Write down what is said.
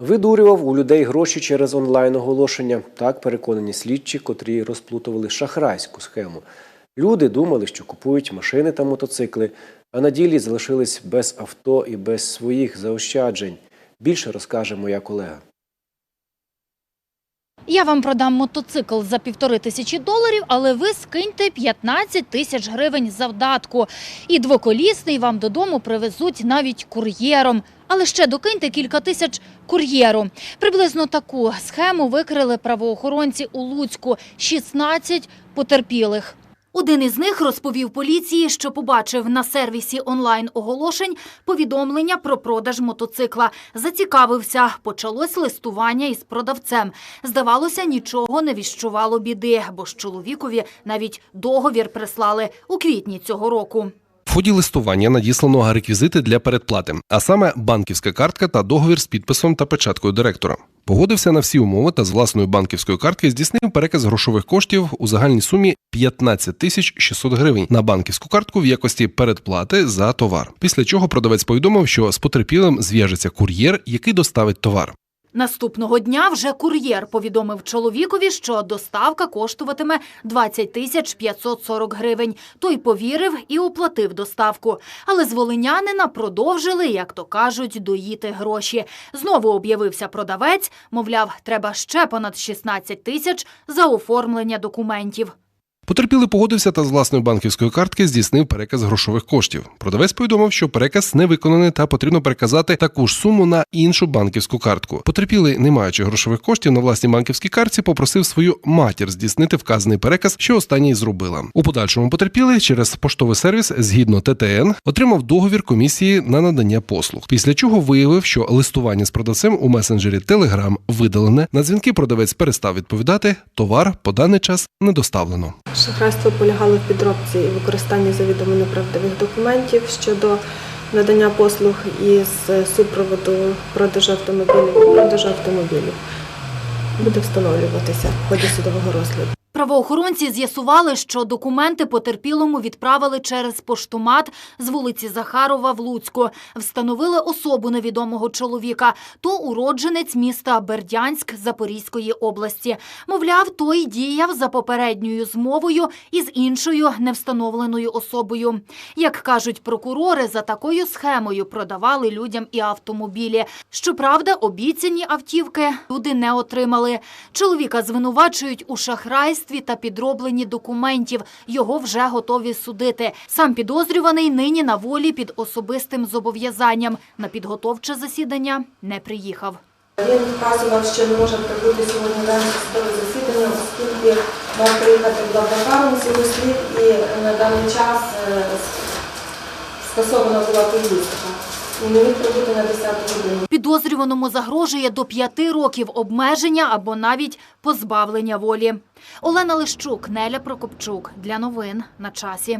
Видурював у людей гроші через онлайн-оголошення. Так переконані слідчі, котрі розплутували шахрайську схему. Люди думали, що купують машини та мотоцикли, а на ділі залишились без авто і без своїх заощаджень. Більше розкаже моя колега. Я вам продам мотоцикл за півтори тисячі доларів, але ви скиньте 15 тисяч гривень завдатку. І двоколісний вам додому привезуть навіть кур'єром. Але ще докиньте кілька тисяч кур'єру. Приблизно таку схему викрили правоохоронці у Луцьку. 16 потерпілих. Один із них розповів поліції, що побачив на сервісі онлайн-оголошень повідомлення про продаж мотоцикла. Зацікавився. Почалось листування із продавцем. Здавалося, нічого не віщувало біди, бо ж чоловікові навіть договір прислали у квітні цього року. В ході листування надіслано реквізити для передплати, а саме банківська картка та договір з підписом та печаткою директора. Погодився на всі умови та з власної банківської картки здійснив переказ грошових коштів у загальній сумі 15 тисяч 600 гривень на банківську картку в якості передплати за товар. Після чого продавець повідомив, що з потерпілим зв'яжеться кур'єр, який доставить товар. Наступного дня вже кур'єр повідомив чоловікові, що доставка коштуватиме 20 тисяч 540 гривень. Той повірив і оплатив доставку. Але з волинянина продовжили, як то кажуть, доїти гроші. Знову об'явився продавець, мовляв, треба ще понад 16 тисяч за оформлення документів. Потерпілий погодився та з власної банківської картки здійснив переказ грошових коштів. Продавець повідомив, що переказ не виконаний та потрібно переказати таку ж суму на іншу банківську картку. Потерпілий, не маючи грошових коштів на власній банківській картці, попросив свою матір здійснити вказаний переказ, що останній зробила. У подальшому потерпілий через поштовий сервіс згідно ТТН отримав договір комісії на надання послуг. Після чого виявив, що листування з продавцем у месенджері Telegram видалене. На дзвінки продавець перестав відповідати. Товар по даний час не доставлено. Шахрайство полягало в підробці і використанні завідомо неправдивих документів щодо надання послуг із супроводу продажу автомобілів і продажу автомобілів. Буде встановлюватися в ході судового розгляду. Правоохоронці з'ясували, що документи потерпілому відправили через поштомат з вулиці Захарова в Луцьку. Встановили особу невідомого чоловіка. То уродженець міста Бердянськ Запорізької області. Мовляв, той діяв за попередньою змовою із іншою невстановленою особою. Як кажуть прокурори, за такою схемою продавали людям і автомобілі. Щоправда, обіцяні автівки люди не отримали. Чоловіка звинувачують у шахрайстві та підробленні документів. Його вже готові судити. Сам підозрюваний нині на волі під особистим зобов'язанням. На підготовче засідання не приїхав. Він вказував, що не може прибути сьогодні на судове засідання, оскільки мав приїхати в з його слів і на даний час е, скасована була поїздка. І не міг прибути на 10 годину. Підозрюваному загрожує до п'яти років обмеження або навіть позбавлення волі. Олена Лищук, Неля Прокопчук. Для новин на часі.